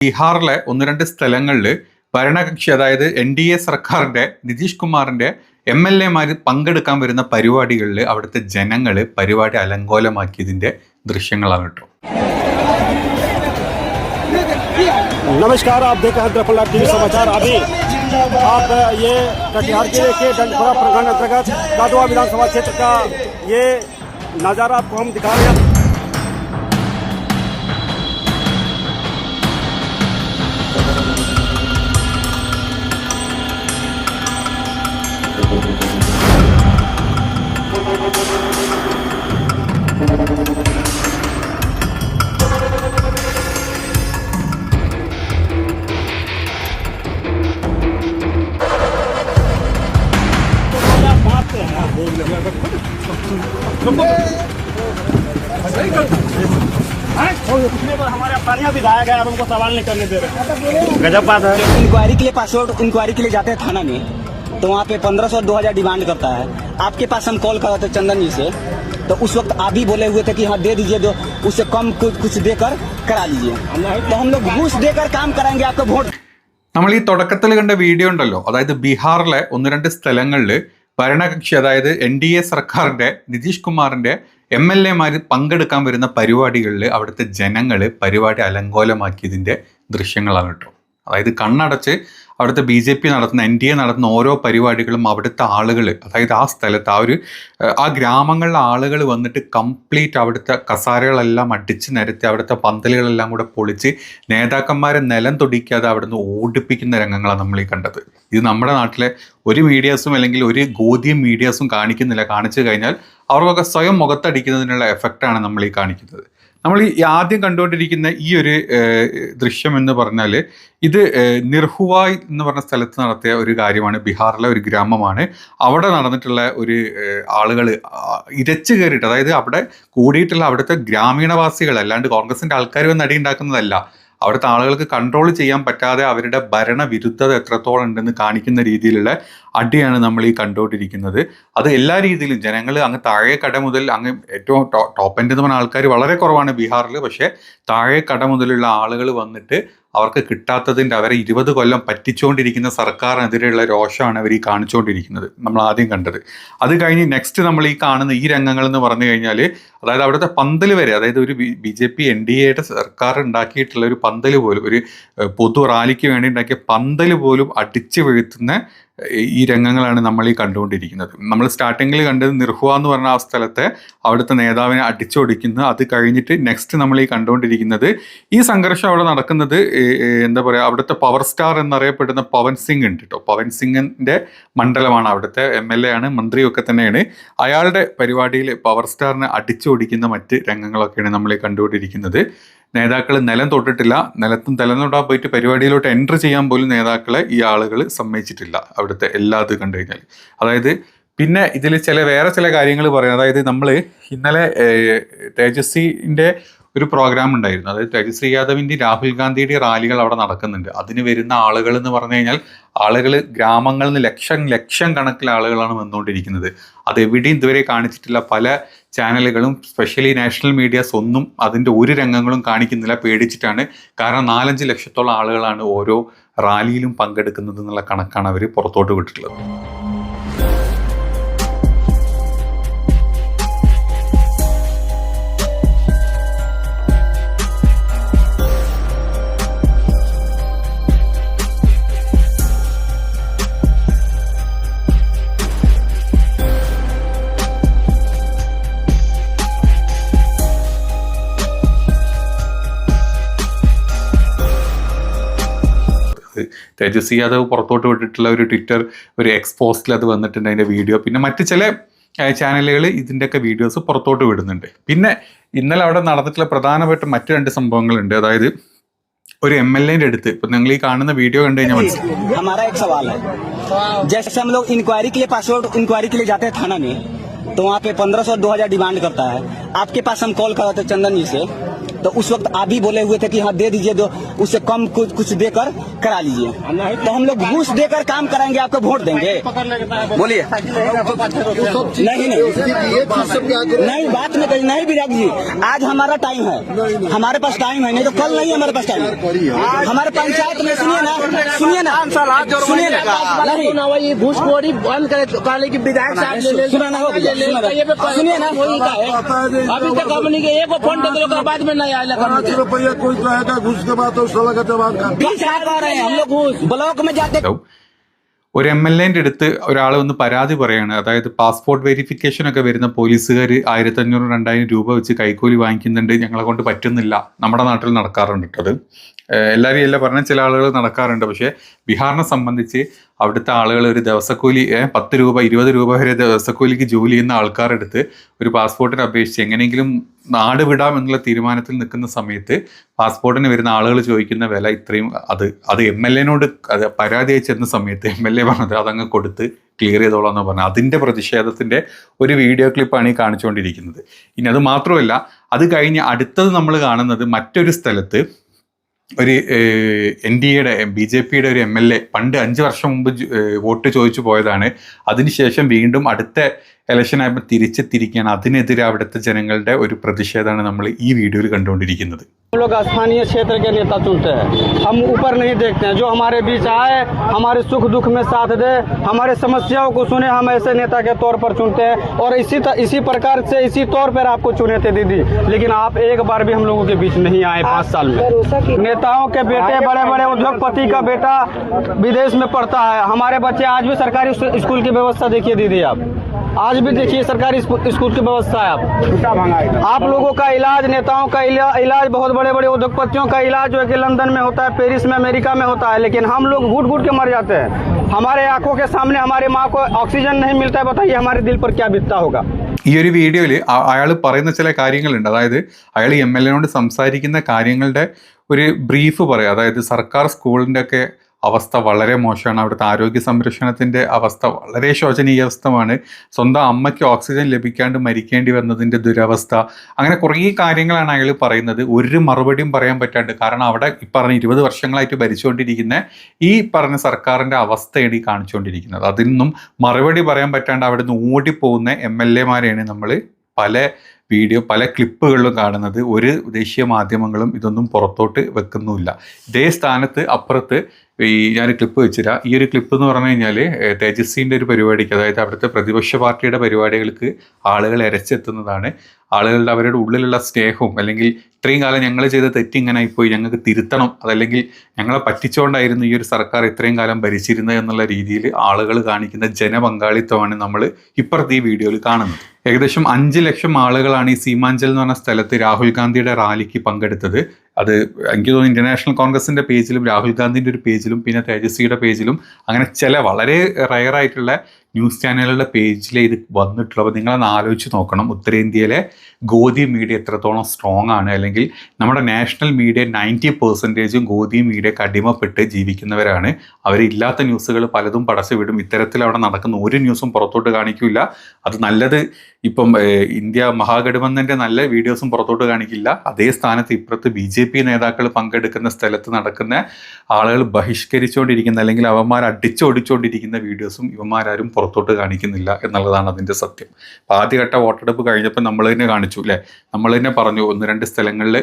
ബീഹാറിലെ ഒന്ന് രണ്ട് സ്ഥലങ്ങളിൽ ഭരണകക്ഷി അതായത് എൻ ഡി എ സർക്കാരിന്റെ നിതീഷ് കുമാറിന്റെ എം എൽ എമാർ പങ്കെടുക്കാൻ വരുന്ന പരിപാടികളിൽ അവിടുത്തെ ജനങ്ങൾ പരിപാടി അലങ്കോലമാക്കിയതിന്റെ ദൃശ്യങ്ങളാണ് കേട്ടോ नमस्कार आप देख रहे हैं दरपल्ला टीवी समाचार अभी आप ये कटिहार जिले के डंडखोरा प्रखंड अंतर्गत गादुआ विधानसभा क्षेत्र का ये नज़ारा आपको हम दिखा रहे हैं हमारे पानिया भी गाया गया हमको सवाल नहीं करने दे रहे गजब बात है इंक्वायरी के लिए पासपोर्ट इंक्वायरी के लिए जाते हैं थाना में तो वहाँ पे पंद्रह सौ दो हजार डिमांड करता है आपके पास हम कॉल कर रहे थे चंदन जी से तो उस वक्त आप भी बोले हुए थे कि हाँ दे दीजिए दो उससे कम कुछ कुछ देकर करा लीजिए तो हम लोग घूस देकर काम कराएंगे आपको वोट നമ്മൾ ഈ തുടക്കത്തിൽ കണ്ട വീഡിയോ ഉണ്ടല്ലോ അതായത് ബീഹാറിലെ ഒന്ന് രണ്ട് സ്ഥലങ്ങളിൽ ഭരണകക്ഷി അതായത് എൻ ഡി എ സർക്കാരിന്റെ നിതീഷ് കുമാറിന്റെ എം എൽ എമാർ പങ്കെടുക്കാൻ വരുന്ന പരിപാടികളിൽ അവിടുത്തെ ജനങ്ങൾ പരിപാടി അലങ്കോലമാക്കിയതിന്റെ ദൃശ്യങ്ങളാണ് കേട്ടോ. അതായത് കണ്ണടച്ച് അവിടുത്തെ ബി ജെ പി നടത്തുന്ന എൻ ഡി എ നടത്തുന്ന ഓരോ പരിപാടികളും അവിടുത്തെ ആളുകൾ അതായത് ആ സ്ഥലത്ത് ആ ഒരു ആ ഗ്രാമങ്ങളിലെ ആളുകൾ വന്നിട്ട് കംപ്ലീറ്റ് അവിടുത്തെ കസാരകളെല്ലാം അടിച്ച് നിരത്തി അവിടുത്തെ പന്തലുകളെല്ലാം കൂടെ പൊളിച്ച് നേതാക്കന്മാരെ നിലം തൊടിക്കാതെ അവിടുന്ന് ഓടിപ്പിക്കുന്ന രംഗങ്ങളാണ് നമ്മൾ ഈ കണ്ടത്. ഇത് നമ്മുടെ നാട്ടിലെ ഒരു മീഡിയാസും അല്ലെങ്കിൽ ഒരു ഗോതിയും മീഡിയാസും കാണിക്കുന്നില്ല. കാണിച്ചു കഴിഞ്ഞാൽ അവർക്കൊക്കെ സ്വയം മുഖത്തടിക്കുന്നതിനുള്ള എഫക്റ്റാണ് നമ്മൾ ഈ കാണിക്കുന്നത്. നമ്മൾ ഈ ആദ്യം കണ്ടുകൊണ്ടിരിക്കുന്ന ഈ ഒരു ദൃശ്യം എന്ന് പറഞ്ഞാൽ ഇത് നിർഹുവായ് എന്ന് പറഞ്ഞ സ്ഥലത്ത് നടത്തിയ ഒരു കാര്യമാണ്. ബീഹാറിലെ ഒരു ഗ്രാമമാണ്. അവിടെ നടന്നിട്ടുള്ള ഒരു ആളുകൾ ഇരച്ചു കയറിയിട്ട് അതായത് അവിടെ കൂടിയിട്ടുള്ള അവിടുത്തെ ഗ്രാമീണവാസികൾ അല്ലാണ്ട് കോൺഗ്രസിന്റെ ആൾക്കാർ വന്ന് അടി ഉണ്ടാക്കുന്നതല്ല. അവിടുത്തെ ആളുകൾക്ക് കൺട്രോൾ ചെയ്യാൻ പറ്റാതെ അവരുടെ ഭരണവിരുദ്ധത എത്രത്തോളം ഉണ്ടെന്ന് കാണിക്കുന്ന രീതിയിലുള്ള അടിയാണ് നമ്മൾ ഈ കണ്ടുകൊണ്ടിരിക്കുന്നത്. അത് എല്ലാ രീതിയിലും ജനങ്ങൾ അങ്ങ് താഴെ കട മുതൽ അങ്ങ് ഏറ്റവും ടോപ്പ് എൻഡ് എന്ന് പറഞ്ഞ ആൾക്കാർ വളരെ കുറവാണ് ബീഹാറിൽ പക്ഷേ താഴെ കട മുതലുള്ള ആളുകൾ വന്നിട്ട് അവർക്ക് കിട്ടാത്തതിന്റെ അവരെ ഇരുപത് കൊല്ലം പറ്റിച്ചുകൊണ്ടിരിക്കുന്ന സർക്കാരിനെതിരെയുള്ള രോഷമാണ് അവർ ഈ കാണിച്ചുകൊണ്ടിരിക്കുന്നത് നമ്മൾ ആദ്യം കണ്ടത്. അത് കഴിഞ്ഞ് നെക്സ്റ്റ് നമ്മൾ ഈ കാണുന്ന ഈ രംഗങ്ങൾ എന്ന് പറഞ്ഞു കഴിഞ്ഞാൽ അതായത് അവിടുത്തെ പന്തൽ വരെ അതായത് ഒരു B J P N D എയുടെ സർക്കാർ ഉണ്ടാക്കിയിട്ടുള്ള ഒരു പന്തൽ പോലും ഒരു പൊതു റാലിക്ക് വേണ്ടി ഉണ്ടാക്കിയ പന്തൽ പോലും അടിച്ചു വീഴ്ത്തുന്ന ഈ രംഗങ്ങളാണ് നമ്മൾ ഈ കണ്ടുകൊണ്ടിരിക്കുന്നത്. നമ്മൾ സ്റ്റാർട്ടിങ്ങിൽ കണ്ടത് നിർഹുവ എന്ന് പറഞ്ഞ ആ സ്ഥലത്തെ അവിടുത്തെ നേതാവിനെ അടിച്ചൊടിക്കുന്നു. അത് കഴിഞ്ഞിട്ട് നെക്സ്റ്റ് നമ്മൾ ഈ കണ്ടുകൊണ്ടിരിക്കുന്നത് ഈ സംഘർഷം അവിടെ നടക്കുന്നത് എന്താ പറയുക അവിടുത്തെ പവർ സ്റ്റാർ എന്നറിയപ്പെടുന്ന പവൻ സിംഗ് ഉണ്ട് കേട്ടോ പവൻ സിംഗിന്റെ മണ്ഡലമാണ് അവിടുത്തെ എം എൽ എ ആണ് മന്ത്രിയൊക്കെ തന്നെയാണ്. അയാളുടെ പരിപാടിയിൽ പവർ സ്റ്റാറിനെ അടിച്ചോടിക്കുന്ന മറ്റ് രംഗങ്ങളൊക്കെയാണ് നമ്മൾ ഈ കണ്ടുകൊണ്ടിരിക്കുന്നത്. നേതാക്കൾ നിലം തൊട്ടിട്ടില്ല. നിലത്തും നിലം പോയിട്ട് പരിപാടിയിലോട്ട് എൻട്രി ചെയ്യാൻ പോലും നേതാക്കളെ ഈ ആളുകൾ സമ്മതിച്ചിട്ടില്ല. അവിടുത്തെ എല്ലാ ഇത് കണ്ടു കഴിഞ്ഞാൽ അതായത് പിന്നെ ഇതിൽ ചില വേറെ ചില കാര്യങ്ങൾ പറയാം. അതായത് നമ്മൾ ഇന്നലെ തേജസ്വിന്റെ ഒരു പ്രോഗ്രാം ഉണ്ടായിരുന്നു. അതായത് തേജസ്വി യാദവിന്റെ രാഹുൽ ഗാന്ധിയുടെ റാലികൾ അവിടെ നടക്കുന്നുണ്ട്. അതിന് വരുന്ന ആളുകൾ എന്ന് പറഞ്ഞു കഴിഞ്ഞാൽ ആളുകൾ ഗ്രാമങ്ങളിൽ നിന്ന് ലക്ഷം ലക്ഷം കണക്കിൽ ആളുകളാണ് വന്നുകൊണ്ടിരിക്കുന്നത്. അത് എവിടെയും ഇതുവരെ കാണിച്ചിട്ടില്ല. പല ചാനലുകളും സ്പെഷ്യലി നാഷണൽ മീഡിയാസ് ഒന്നും അതിന്റെ ഒരു രംഗങ്ങളും കാണിക്കുന്നില്ല പേടിച്ചിട്ടാണ്. കാരണം നാലഞ്ച് ലക്ഷത്തോളം ആളുകളാണ് ഓരോ റാലിയിലും പങ്കെടുക്കുന്നത് എന്നുള്ള കണക്കാണ് അവർ പുറത്തോട്ട് വിട്ടിട്ടുള്ളത്. തേജസ്വി യാദവ് പുറത്തോട്ട് വിട്ടിട്ടുള്ള ഒരു ട്വിറ്റർ ഒരു എക്സ്പോസ്റ്റിൽ അത് വന്നിട്ടുണ്ട് അതിൻ്റെ വീഡിയോ പിന്നെ മറ്റ് ചില ചാനലുകൾ ഇതിൻ്റെയൊക്കെ വീഡിയോസ് പുറത്തോട്ട് വിടുന്നുണ്ട് പിന്നെ ഇന്നലെ അവിടെ നടന്നിട്ടുള്ള പ്രധാനപ്പെട്ട മറ്റു രണ്ട് സംഭവങ്ങളുണ്ട് അതായത് ഒരു എം എൽ എന്റെ അടുത്ത് ഇപ്പൊ നിങ്ങൾ ഈ കാണുന്ന വീഡിയോ കണ്ടു കഴിഞ്ഞാൽ മനസ്സിലാവും हमारा एक सवाल है जैसे हम लोग इंक्वायरी के लिए पासपोर्ट इंक्वायरी के लिए जाते हैं थाना में तो वहाँ पे पंद्रह सौ दो हजार डिमांड करता है आपके पास हम कॉल कर रहे थे चंदन जी से तो उस वक्त आप ही बोले हुए थे कि हाँ दे दीजिए दो उससे कम कुछ कुछ देकर करा लीजिए। तो हम लोग घूस देकर काम कराएँगे आपको वोट देंगे। बोलिए। नहीं नहीं। नहीं बात में कही नहीं विराट जी आज हमारा टाइम है। हमारे पास टाइम है नहीं तो कल नहीं हमारे पास टाइम है। हमारे पंचायत में सुनिए ना सुनिए ना। सुनिए ना। ये घूसखोरी बंद करे कहले कि विधायक साहब सुनिए ना। अभी तक हमने के एगो फ़ोन बाद में नहीं आया पाँच रुपया कोई कहेगा घुस के बाद तो साला का जवाब का क्या कह रहे हैं हम लोग घूस ब्लॉक में जाते ഉണ്ടാവും ഒരു എം എൽ എന്റെ അടുത്ത് ഒരാൾ വന്ന് പരാതി പറയാണ് അതായത് പാസ്പോർട്ട് വെരിഫിക്കേഷൻ ഒക്കെ വരുന്ന പോലീസുകാർ ആയിരത്തി അഞ്ഞൂറ് രണ്ടായിരം രൂപ വെച്ച് കൈക്കൂലി വാങ്ങിക്കുന്നുണ്ട് ഞങ്ങളെ കൊണ്ട് പറ്റുന്നില്ല നമ്മുടെ നാട്ടിൽ നടക്കാറുണ്ട് കേട്ടോ അത് ഏഹ് എല്ലാവരും എല്ലാം പറഞ്ഞ ചില ആളുകൾ നടക്കാറുണ്ട്. പക്ഷേ ബീഹാറിനെ സംബന്ധിച്ച് അവിടുത്തെ ആളുകൾ ഒരു ദിവസക്കൂലി പത്ത് രൂപ ഇരുപത് രൂപ വരെ ദിവസക്കൂലിക്ക് ജോലി ചെയ്യുന്ന ആൾക്കാരെടുത്ത് ഒരു പാസ്പോർട്ടിന് അപേക്ഷിച്ച് എങ്ങനെയെങ്കിലും നാട് വിടാം എന്നുള്ള തീരുമാനത്തിൽ നിൽക്കുന്ന സമയത്ത് പാസ്പോർട്ടിന് വരുന്ന ആളുകൾ ചോദിക്കുന്ന വില ഇത്രയും അത് അത് എം എൽ എനോട് അത് പരാതി അയച്ചെന്ന സമയത്ത് എം എൽ എ പറഞ്ഞത് അതങ്ങ് കൊടുത്ത് ക്ലിയർ ചെയ്തോളാം എന്ന് പറഞ്ഞു അതിന്റെ പ്രതിഷേധത്തിന്റെ ഒരു വീഡിയോ ക്ലിപ്പാണ് ഈ കാണിച്ചുകൊണ്ടിരിക്കുന്നത്. ഇനി അത് മാത്രമല്ല അത് കഴിഞ്ഞ് അടുത്തത് നമ്മൾ കാണുന്നത് മറ്റൊരു സ്ഥലത്ത് ഒരു എൻ ഡി എയുടെ ബി ജെ പിയുടെ ഒരു എം എൽ എ പണ്ട് അഞ്ച് വർഷം മുമ്പ് വോട്ട് ചോദിച്ചു പോയതാണ്. അതിനുശേഷം വീണ്ടും അടുത്ത ഇലക്ഷൻ ആയപ്പോൾ തിരിച്ചെത്തിരിക്കുകയാണ് അതിനെതിരെ അവിടുത്തെ ജനങ്ങളുടെ ഒരു പ്രതിഷേധമാണ് നമ്മൾ ഈ വീഡിയോയിൽ കണ്ടുകൊണ്ടിരിക്കുന്നത്. हम लोग स्थानीय क्षेत्र के नेता चुनते हैं। हम ऊपर नहीं देखते हैं। जो हमारे बीच आए हमारे सुख दुख में साथ दे हमारे समस्याओं को सुने हम ऐसे नेता के तौर पर चुनते हैं। और इसी त, इसी प्रकार से इसी तौर पर आपको चुने थे दीदी। लेकिन आप एक बार भी हम लोगों के बीच नहीं आए पाँच साल में। नेताओं के बेटे बड़े बड़े उद्योगपति का बेटा विदेश में पढ़ता है। हमारे बच्चे आज भी सरकारी स्कूल की व्यवस्था देखिए दीदी आप। आज भी देखिए सरकारी स्कू- स्कूल की व्यवस्था है आप आप लोगों का इलाज नेताओं का इला- इलाज बहुत बड़े बड़े उद्योगपतियों का इलाज जो है कि लंदन में होता है पेरिस में अमेरिका में होता है लेकिन हम लोग घुट घुट के मर जाते हैं हमारे आंखों के सामने हमारे माँ को ऑक्सीजन नहीं मिलता है बताइए हमारे दिल पर क्या बीतता होगा ഈ ഒരു വീഡിയോയിൽ അയാൾ പറയുന്ന ചില കാര്യങ്ങളുണ്ട് അതായത് അയാൾ എം എൽ എനോട് സംസാരിക്കുന്ന കാര്യങ്ങളുടെ ഒരു ബ്രീഫ് പറയാം അതായത് സർക്കാർ സ്കൂളിൻ്റെ ഒക്കെ അവസ്ഥ വളരെ മോശമാണ്. അവിടുത്തെ ആരോഗ്യ സംരക്ഷണത്തിന്റെ അവസ്ഥ വളരെ ശോചനീയാവസ്ഥമാണ് സ്വന്തം അമ്മയ്ക്ക് ഓക്സിജൻ ലഭിക്കാണ്ട് മരിക്കേണ്ടി വന്നതിന്റെ ദുരവസ്ഥ. അങ്ങനെ കുറേ കാര്യങ്ങളാണ് അയാൾ പറയുന്നത്. ഒരു മറുപടിയും പറയാൻ പറ്റാണ്ട്. കാരണം അവിടെ ഈ പറഞ്ഞ ഇരുപത് വർഷങ്ങളായിട്ട് ഭരിച്ചുകൊണ്ടിരിക്കുന്ന ഈ പറഞ്ഞ സർക്കാരിന്റെ അവസ്ഥയാണ് ഈ കാണിച്ചുകൊണ്ടിരിക്കുന്നത്. അതിൽ നിന്നും മറുപടി പറയാൻ പറ്റാണ്ട് അവിടെ നിന്ന് ഓടിപ്പോകുന്ന എം എൽ എമാരെയാണ് നമ്മൾ പല വീഡിയോ പല ക്ലിപ്പുകളിലും കാണുന്നത്. ഒരു ദേശീയ മാധ്യമങ്ങളും ഇതൊന്നും പുറത്തോട്ട് വെക്കുന്നുമില്ല. ഇതേ സ്ഥാനത്ത് അപ്പുറത്ത് ഈ ഞാൻ ക്ലിപ്പ് വെച്ചുതരാം ഈ ഒരു ക്ലിപ്പ് എന്ന് പറഞ്ഞു കഴിഞ്ഞാൽ തേജസ്വിന്റെ ഒരു പരിപാടിക്ക് അതായത് അവിടുത്തെ പ്രതിപക്ഷ പാർട്ടിയുടെ പരിപാടികൾക്ക് ആളുകൾ ഇരച്ചെത്തുന്നതാണ് ആളുകളുടെ അവരുടെ ഉള്ളിലുള്ള സ്നേഹവും അല്ലെങ്കിൽ ഇത്രയും കാലം ഞങ്ങൾ ചെയ്ത തെറ്റ് ഇങ്ങനെ ആയിപ്പോയി ഞങ്ങൾക്ക് തിരുത്തണം അതല്ലെങ്കിൽ ഞങ്ങളെ പറ്റിച്ചുകൊണ്ടായിരുന്നു ഈ ഒരു സർക്കാർ ഇത്രയും കാലം ഭരിച്ചിരുന്നത് എന്നുള്ള രീതിയിൽ ആളുകൾ കാണിക്കുന്ന ജനപങ്കാളിത്തമാണ് നമ്മൾ ഇപ്പുറത്തെ ഈ വീഡിയോയിൽ കാണുന്നത്. ഏകദേശം അഞ്ച് ലക്ഷം ആളുകളാണ് ഈ സീമാഞ്ചൽ എന്ന് പറഞ്ഞ സ്ഥലത്ത് രാഹുൽ ഗാന്ധിയുടെ റാലിക്ക് പങ്കെടുത്തത്. അത് എനിക്ക് തോന്നുന്നു ഇന്റർനാഷണൽ കോൺഗ്രസിന്റെ പേജിലും രാഹുൽ ഗാന്ധിന്റെ ഒരു പേജിലും പിന്നെ തേജസ്വിയുടെ പേജിലും അങ്ങനെ ചില വളരെ റയർ ആയിട്ടുള്ള ന്യൂസ് ചാനലുകളുടെ പേജിൽ ഇത് വന്നിട്ടുള്ളപ്പോൾ നിങ്ങളൊന്ന് ആലോചിച്ച് നോക്കണം. ഉത്തരേന്ത്യയിലെ ഗോധി മീഡിയ എത്രത്തോളം സ്ട്രോങ് ആണ്. അല്ലെങ്കിൽ നമ്മുടെ നാഷണൽ മീഡിയ നയന്റി പെർസെന്റേജും ഗോധി മീഡിയ അടിമപ്പെട്ട് ജീവിക്കുന്നവരാണ്. അവരില്ലാത്ത ന്യൂസുകൾ പലതും പടച്ചുവിടും ഇത്തരത്തിൽ അവിടെ നടക്കുന്ന ഒരു ന്യൂസും പുറത്തോട്ട് കാണിക്കില്ല. അത് നല്ലത് ഇപ്പം ഇന്ത്യ മഹാഗഠബന്ധന്റെ നല്ല വീഡിയോസും പുറത്തോട്ട് കാണിക്കില്ല. അതേ സ്ഥാനത്ത് ഇപ്പുറത്ത് ബി ജെ പി നേതാക്കൾ പങ്കെടുക്കുന്ന സ്ഥലത്ത് നടക്കുന്ന ആളുകൾ ബഹിഷ്കരിച്ചുകൊണ്ടിരിക്കുന്ന അല്ലെങ്കിൽ അവന്മാർ അടിച്ചോടിച്ചുകൊണ്ടിരിക്കുന്ന വീഡിയോസും ഇവന്മാരാരും പുറത്തോട്ട് കാണിക്കുന്നില്ല എന്നുള്ളതാണ് അതിന്റെ സത്യം. അപ്പോൾ ആദ്യഘട്ട വോട്ടെടുപ്പ് കഴിഞ്ഞപ്പോൾ നമ്മൾ തന്നെ കാണിച്ചു അല്ലേ? നമ്മൾ തന്നെ പറഞ്ഞു ഒന്ന് രണ്ട് സ്ഥലങ്ങളിൽ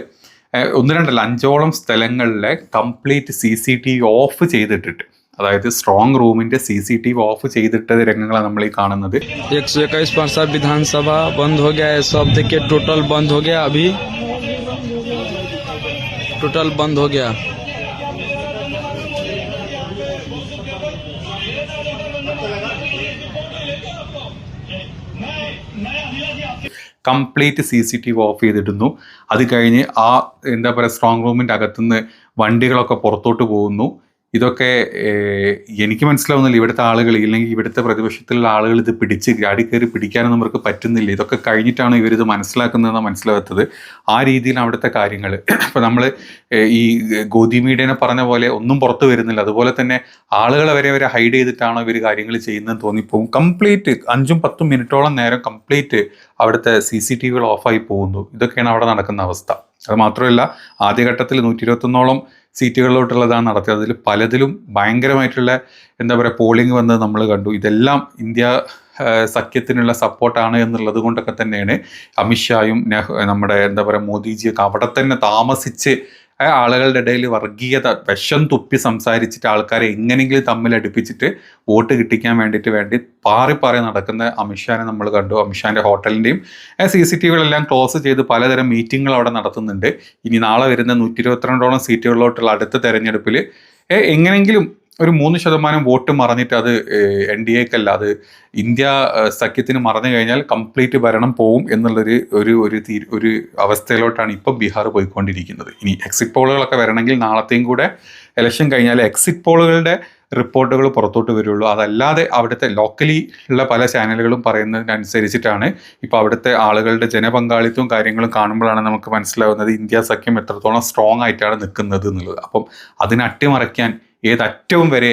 ഒന്ന് രണ്ടല്ല അഞ്ചോളം സ്ഥലങ്ങളിലെ complete C C T V off ചെയ്തിട്ടിട്ട് അതായത് സ്ട്രോങ് റൂമിന്റെ C C T V off ചെയ്തിട്ട രംഗങ്ങളാണ് നമ്മൾ ഈ കാണുന്നത്. ടോട്ടൽ ബന്ദ് ഹോ Gaya complete C C T V off ചെയ്തിടുന്നു. അത് കഴിഞ്ഞ് ആ എന്താ പറയുക സ്ട്രോങ് റൂമിന്റെ അകത്തുനിന്ന് വണ്ടികളൊക്കെ പുറത്തോട്ട് പോകുന്നു. ഇതൊക്കെ എനിക്ക് മനസ്സിലാവുന്നില്ല. ഇവിടുത്തെ ആളുകൾ ഇല്ലെങ്കിൽ ഇവിടുത്തെ പ്രതിപക്ഷത്തിലുള്ള ആളുകൾ ഇത് പിടിച്ച് ചാടി കയറി പിടിക്കാനൊന്നും അവർക്ക് പറ്റുന്നില്ല. ഇതൊക്കെ കഴിഞ്ഞിട്ടാണ് ഇവരിത് മനസ്സിലാക്കുന്നതെന്ന് മനസ്സിലാകത്തത് ആ രീതിയിൽ അവിടുത്തെ കാര്യങ്ങൾ. ഇപ്പം നമ്മൾ ഈ ഗോതി മീഡിയനെ പറഞ്ഞ പോലെ ഒന്നും പുറത്തു വരുന്നില്ല. അതുപോലെ തന്നെ ആളുകളെ വരെ വരെ ഹൈഡ് ചെയ്തിട്ടാണോ ഇവർ കാര്യങ്ങൾ ചെയ്യുന്നതെന്ന് തോന്നിപ്പോകും കംപ്ലീറ്റ് അഞ്ചും പത്തും മിനിറ്റോളം നേരം കംപ്ലീറ്റ് അവിടുത്തെ സി സി ടി വികൾ ഓഫായി പോകുന്നു. ഇതൊക്കെയാണ് അവിടെ നടക്കുന്ന അവസ്ഥ. അത് മാത്രമല്ല ആദ്യഘട്ടത്തിൽ നൂറ്റി ഇരുപത്തൊന്നോളം സീറ്റുകളിലോട്ടുള്ളതാണ് നടത്തിയത്. അതിൽ പലതിലും ഭയങ്കരമായിട്ടുള്ള എന്താ പറയുക പോളിംഗ് വന്നത് നമ്മൾ കണ്ടു. ഇതെല്ലാം ഇന്ത്യ സഖ്യത്തിനുള്ള സപ്പോർട്ടാണ് എന്നുള്ളത് കൊണ്ടൊക്കെ തന്നെയാണ് അമിത്ഷായും നമ്മുടെ എന്താ പറയുക മോദിജിയൊക്കെ അവിടെ തന്നെ താമസിച്ച് ആളുകളുടെ ഇടയിൽ വർഗീയത വിഷം തുപ്പി സംസാരിച്ചിട്ട് ആൾക്കാരെ എങ്ങനെയെങ്കിലും തമ്മിൽ അടുപ്പിച്ചിട്ട് വോട്ട് കിട്ടിക്കാൻ വേണ്ടിയിട്ട് വേണ്ടി പാറി പാറി നടക്കുന്ന അമിത്ഷാനെ നമ്മൾ കണ്ടു. അമിത്ഷാന്റെ ഹോട്ടലിന്റെയും സി സി ടി വികളെല്ലാം ക്ലോസ് ചെയ്ത് പലതരം മീറ്റിങ്ങുകൾ അവിടെ നടത്തുന്നുണ്ട്. ഇനി നാളെ വരുന്ന നൂറ്റി ഇരുപത്തിരണ്ടോളം സീറ്റുകളിലോട്ടുള്ള അടുത്ത തെരഞ്ഞെടുപ്പിൽ എങ്ങനെയെങ്കിലും ഒരു മൂന്ന് ശതമാനം വോട്ട് മറന്നിട്ട് അത് എൻ ഡി എക്കല്ല അത് ഇന്ത്യ സഖ്യത്തിന് മറന്നു കഴിഞ്ഞാൽ കംപ്ലീറ്റ് ഭരണം പോവും എന്നുള്ളൊരു ഒരു ഒരു തീ ഒരു അവസ്ഥയിലോട്ടാണ് ഇപ്പം ബീഹാർ പോയിക്കൊണ്ടിരിക്കുന്നത്. ഇനി എക്സിറ്റ് പോളുകളൊക്കെ വരണമെങ്കിൽ നാളത്തെയും കൂടെ ഇലക്ഷൻ കഴിഞ്ഞാൽ എക്സിറ്റ് പോളുകളുടെ റിപ്പോർട്ടുകൾ പുറത്തോട്ട് വരുള്ളൂ. അതല്ലാതെ അവിടുത്തെ ലോക്കലി ഉള്ള പല ചാനലുകളും പറയുന്നതിനനുസരിച്ചിട്ടാണ് ഇപ്പോൾ അവിടുത്തെ ആളുകളുടെ ജനപങ്കാളിത്തവും കാര്യങ്ങളും കാണുമ്പോഴാണ് നമുക്ക് മനസ്സിലാവുന്നത് ഇന്ത്യ സഖ്യം എത്രത്തോളം സ്ട്രോങ് ആയിട്ടാണ് നിൽക്കുന്നത് എന്നുള്ളത്. അപ്പം അതിനെ അട്ടിമറിക്കാൻ ഏതറ്റവും വരെ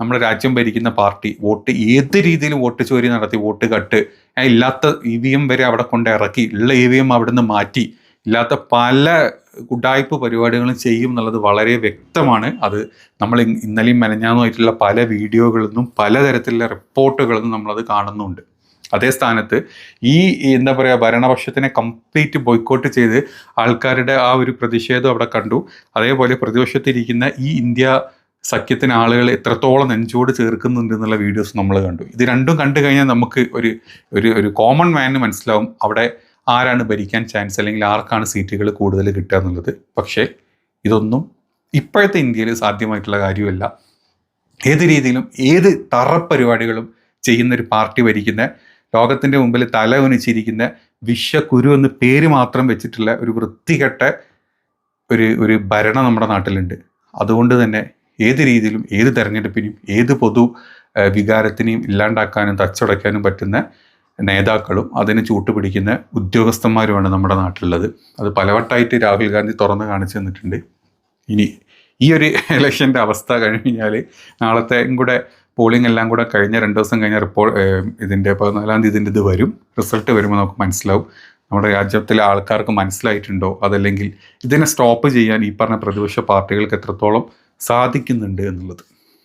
നമ്മുടെ രാജ്യം ഭരിക്കുന്ന പാർട്ടി വോട്ട് ഏത് രീതിയിൽ വോട്ട് ചോരി നടത്തി വോട്ട് കട്ട്. ഇല്ലാത്ത ഇ വി എം വരെ അവിടെ കൊണ്ട് ഇറക്കി ഉള്ള ഇ വി എം അവിടുന്ന് മാറ്റി. ഇല്ലാത്ത പല ഉഡായ്പ പരിപാടികളും ചെയ്യും എന്നുള്ളത് വളരെ വ്യക്തമാണ്. അത് നമ്മൾ ഇന്നലെയും മെനഞ്ഞാന്നുമായിട്ടുള്ള പല വീഡിയോകളിൽ നിന്നും പലതരത്തിലുള്ള റിപ്പോർട്ടുകളിൽ നിന്നും നമ്മളത് കാണുന്നുണ്ട്. അതേ സ്ഥാനത്ത് ഈ എന്താ പറയുക ഭരണപക്ഷത്തിനെ കംപ്ലീറ്റ് ബോയ്ക്കോട്ട് ചെയ്ത് ആൾക്കാരുടെ ആ ഒരു പ്രതിഷേധം അവിടെ കണ്ടു. അതേപോലെ പ്രതിപക്ഷത്തിരിക്കുന്ന ഈ ഇന്ത്യ സഖ്യത്തിന് ആളുകൾ എത്രത്തോളം നെഞ്ചോട് ചേർക്കുന്നുണ്ട് എന്നുള്ള വീഡിയോസ് നമ്മൾ കണ്ടു. ഇത് രണ്ടും കണ്ടു കഴിഞ്ഞാൽ നമുക്ക് ഒരു ഒരു ഒരു കോമൺ മാനിന് മനസ്സിലാവും അവിടെ ആരാണ് ഭരിക്കാൻ ചാൻസ് അല്ലെങ്കിൽ ആർക്കാണ് സീറ്റുകൾ കൂടുതൽ കിട്ടുക എന്നുള്ളത്. പക്ഷേ ഇതൊന്നും ഇപ്പോഴത്തെ ഇന്ത്യയിൽ സാധ്യമായിട്ടുള്ള കാര്യമല്ല. ഏത് രീതിയിലും ഏത് തറപ്പരിപാടികളും ചെയ്യുന്ന ഒരു പാർട്ടി ഭരിക്കുന്ന ലോകത്തിന്റെ മുമ്പിൽ തല ഉനിച്ചിരിക്കുന്ന വിശ്വക്കുരു എന്ന് പേര് മാത്രം വെച്ചിട്ടുള്ള ഒരു വൃത്തികെട്ട ഒരു ഒരു ഭരണം നമ്മുടെ നാട്ടിലുണ്ട്. അതുകൊണ്ട് തന്നെ ഏത് രീതിയിലും ഏത് തെരഞ്ഞെടുപ്പിനെയും ഏത് പൊതു വികാരത്തിനെയും ഇല്ലാണ്ടാക്കാനും തച്ചുടയ്ക്കാനും പറ്റുന്ന നേതാക്കളും അതിനെ ചൂട്ടുപിടിക്കുന്ന ഉദ്യോഗസ്ഥന്മാരുമാണ് നമ്മുടെ നാട്ടിലുള്ളത്. അത് പലവട്ടായിട്ട് രാഹുൽ ഗാന്ധി തുറന്ന് കാണിച്ചു തന്നിട്ടുണ്ട്. ഇനി ഈ ഒരു ഇലക്ഷന്റെ അവസ്ഥ കഴിഞ്ഞാൽ നാളത്തെയും കൂടെ പോളിംഗ് എല്ലാം കൂടെ കഴിഞ്ഞ രണ്ട് ദിവസം കഴിഞ്ഞ റിപ്പോർട്ട് ഇതിന്റെ പതിനാലാം തീയതി ഇതിന്റെ ഇത് വരും. റിസൾട്ട് വരുമ്പോൾ നമുക്ക് മനസ്സിലാവും. നമ്മുടെ രാജ്യത്തിലെ ആൾക്കാർക്ക് മനസ്സിലായിട്ടുണ്ടോ? അതല്ലെങ്കിൽ ഇതിനെ സ്റ്റോപ്പ് ചെയ്യാൻ ഈ പറഞ്ഞ പ്രതിപക്ഷ പാർട്ടികൾക്ക് എത്രത്തോളം സാധിക്കുന്നുണ്ട് എന്നുള്ളത്.